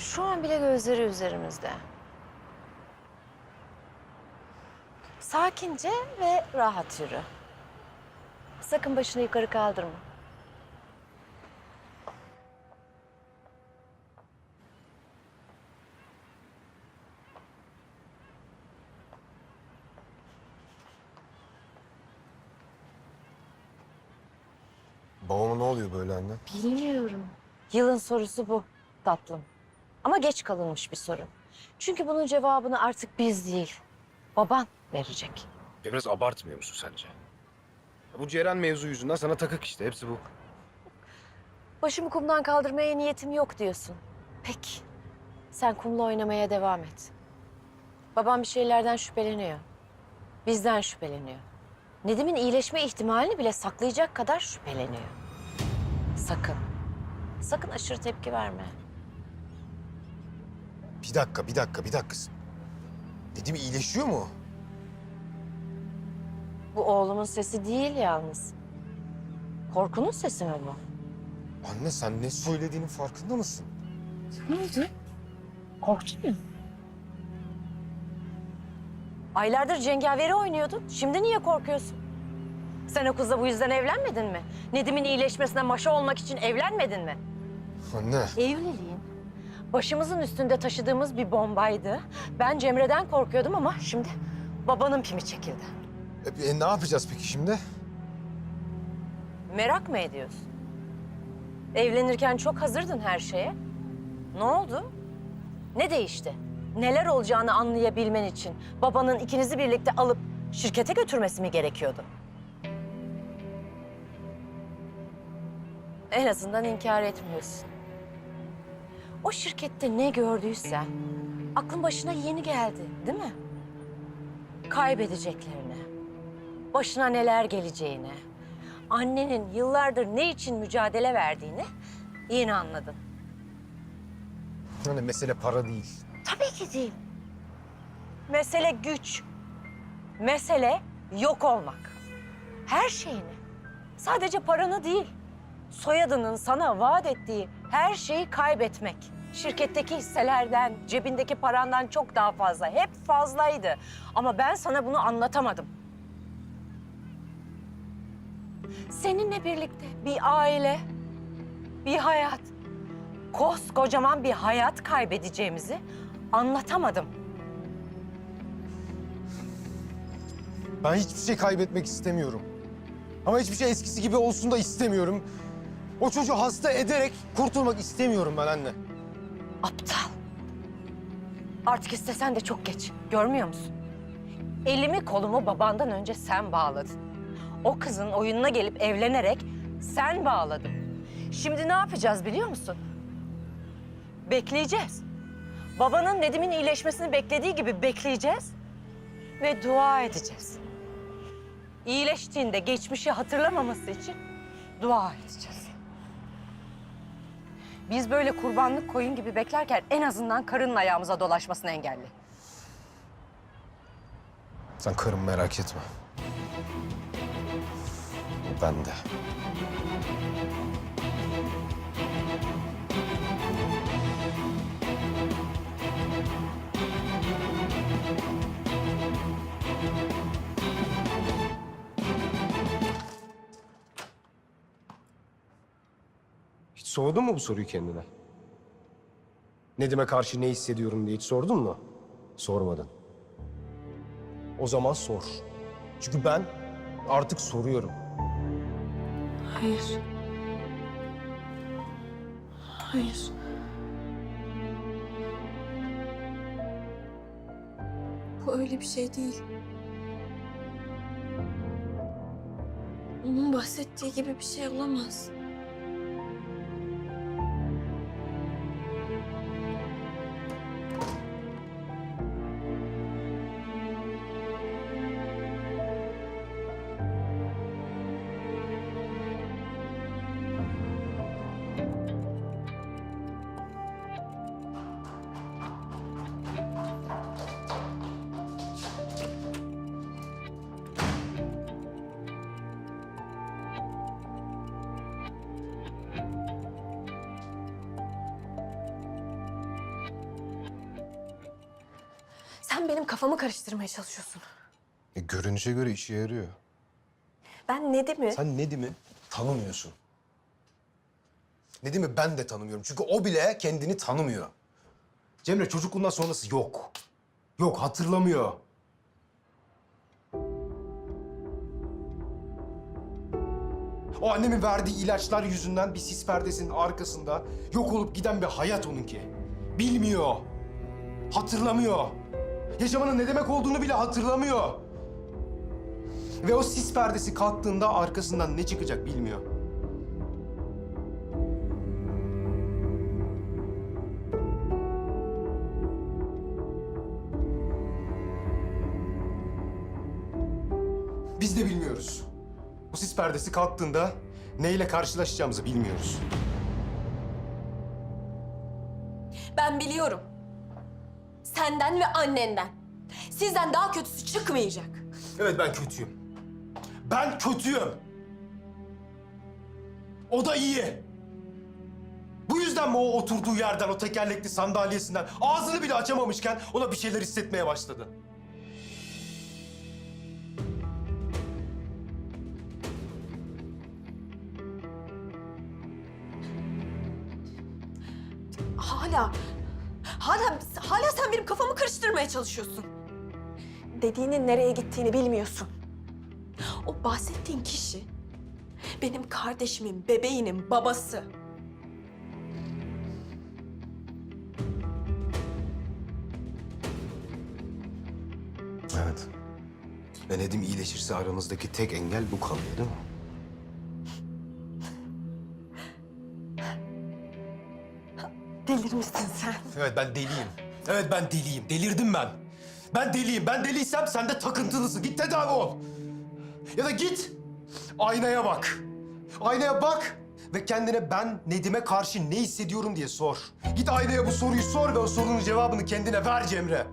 Şu an bile gözleri üzerimizde. Sakince ve rahat yürü. Sakın başını yukarı kaldırma. Babama ne oluyor böyle anne? Bilmiyorum. Yılın sorusu bu tatlım. Ama geç kalınmış bir soru. Çünkü bunun cevabını artık biz değil, baban verecek. Biraz abartmıyor musun sence? Bu Ceren mevzu yüzünden sana takık işte. Hepsi bu. Başımı kumdan kaldırmaya niyetim yok diyorsun. Peki. Sen kumla oynamaya devam et. Babam bir şeylerden şüpheleniyor. Bizden şüpheleniyor. Nedim'in iyileşme ihtimalini bile saklayacak kadar şüpheleniyor. Sakın. Sakın aşırı tepki verme. Bir dakika, bir dakika, bir dakika. Dedim iyileşiyor mu? Bu oğlumun sesi değil yalnız. Korkunun sesi mi bu? Anne sen ne söylediğinin farkında mısın? Ne oldu? Korktun mu? Aylardır cengaveri oynuyordun. Şimdi niye korkuyorsun? Sen o kızla bu yüzden evlenmedin mi? Nedim'in iyileşmesine maşa olmak için evlenmedin mi? Anne. Evliliğin başımızın üstünde taşıdığımız bir bombaydı. Ben Cemre'den korkuyordum ama şimdi babanın pimi çekildi. E, e, ne yapacağız peki şimdi? Merak mı ediyorsun? Evlenirken çok hazırdın her şeye. Ne oldu? Ne değişti? Neler olacağını anlayabilmen için babanın ikinizi birlikte alıp şirkete götürmesi mi gerekiyordu? En azından inkar etmiyorsun. O şirkette ne gördüysen aklın başına yeni geldi, değil mi? Kaybedeceklerini, başına neler geleceğini, annenin yıllardır ne için mücadele verdiğini yeni anladın. Hani mesele para değil. Tabii ki değil. Mesele güç. Mesele yok olmak. Her şeyini. Sadece paranı değil. Soyadının sana vaat ettiği her şeyi kaybetmek. Şirketteki hisselerden, cebindeki parandan çok daha fazla. Hep fazlaydı. Ama ben sana bunu anlatamadım. Seninle birlikte bir aile, bir hayat, koskocaman bir hayat kaybedeceğimizi anlatamadım. Ben hiçbir şey kaybetmek istemiyorum. Ama hiçbir şey eskisi gibi olsun da istemiyorum. O çocuğu hasta ederek kurtulmak istemiyorum ben anne. Aptal. Artık istesen de çok geç. Görmüyor musun? Elimi kolumu babandan önce sen bağladın. O kızın oyununa gelip evlenerek sen bağladın. Şimdi ne yapacağız biliyor musun? Bekleyeceğiz. Babanın Nedim'in iyileşmesini beklediği gibi bekleyeceğiz ve dua edeceğiz. İyileştiğinde geçmişi hatırlamaması için dua edeceğiz. Biz böyle kurbanlık koyun gibi beklerken en azından karının ayağımıza dolaşmasını engelli. Sen karım merak etme. Ben de. Sordun mu bu soruyu kendine? Nedim'e karşı ne hissediyorum diye hiç sordun mu? Sormadın. O zaman sor. Çünkü ben artık soruyorum. Hayır. Hayır. Bu öyle bir şey değil. Onun bahsettiği gibi bir şey olamaz. Sen benim kafamı karıştırmaya çalışıyorsun. E, görünüşe göre işe yarıyor. Ben Nedim'i... Sen Nedim'i tanımıyorsun. Nedim'i ben de tanımıyorum. Çünkü o bile kendini tanımıyor. Cemre çocukluğundan sonrası yok. Yok hatırlamıyor. O annemin verdiği ilaçlar yüzünden bir sis perdesinin arkasında yok olup giden bir hayat onunki. Bilmiyor. Hatırlamıyor. Yaşamanın ne demek olduğunu bile hatırlamıyor. Ve o sis perdesi kalktığında arkasından ne çıkacak bilmiyor. Biz de bilmiyoruz. Bu sis perdesi kalktığında neyle karşılaşacağımızı bilmiyoruz. Ben biliyorum. Senden ve annenden. Sizden daha kötüsü çıkmayacak. Evet ben kötüyüm. Ben kötüyüm. O da iyi. Bu yüzden mi o oturduğu yerden, o tekerlekli sandalyesinden ağzını bile açamamışken ona bir şeyler hissetmeye başladı? Hala, hala, hala sen benim kafamı karıştırmaya çalışıyorsun. Dediğinin nereye gittiğini bilmiyorsun. O bahsettiğin kişi benim kardeşimin, bebeğinin babası. Evet. Ve Nedim iyileşirse aramızdaki tek engel bu kalıyor değil mi? Delirmişsin sen. Evet ben deliyim. Evet ben deliyim. Delirdim ben. Ben deliyim. Ben deliysem sen de takıntılısın. Git tedavi ol. Ya da git aynaya bak. Aynaya bak ve kendine ben Nedim'e karşı ne hissediyorum diye sor. Git aynaya bu soruyu sor ve o sorunun cevabını kendine ver Cemre.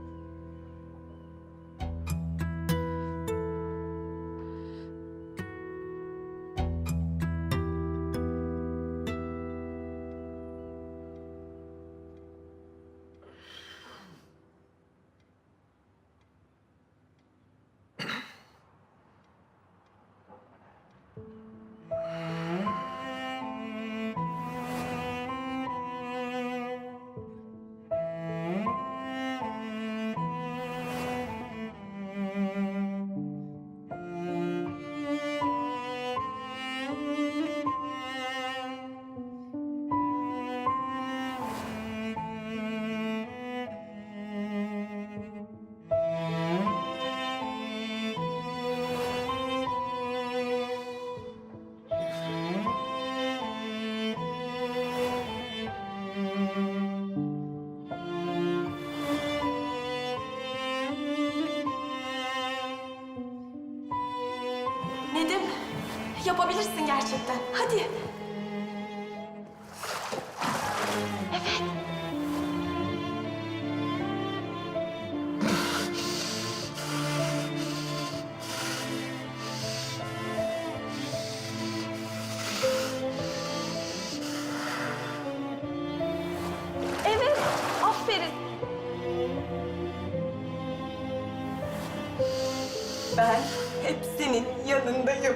Yapabilirsin gerçekten. Hadi. Evet. Evet, aferin. Ben hep senin yanındayım.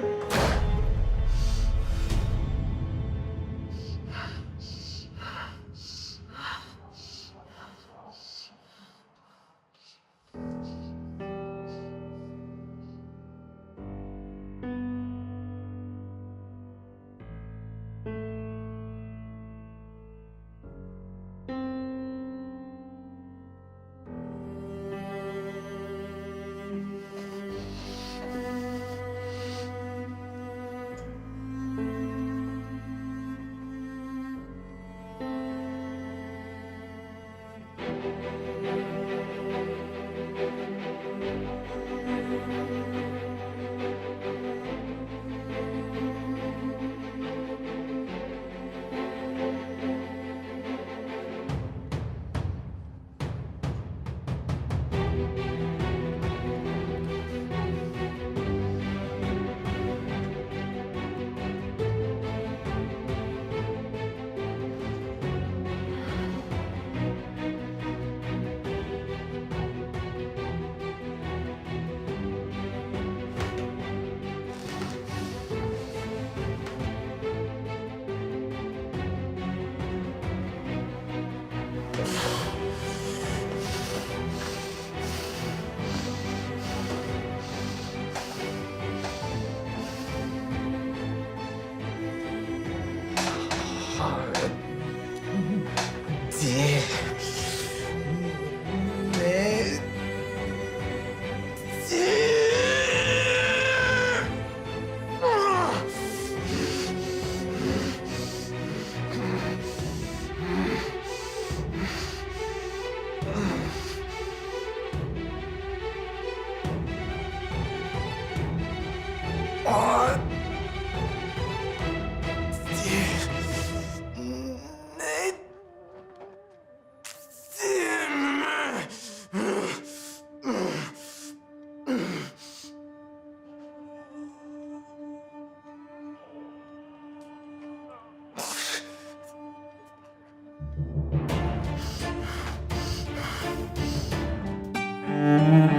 Música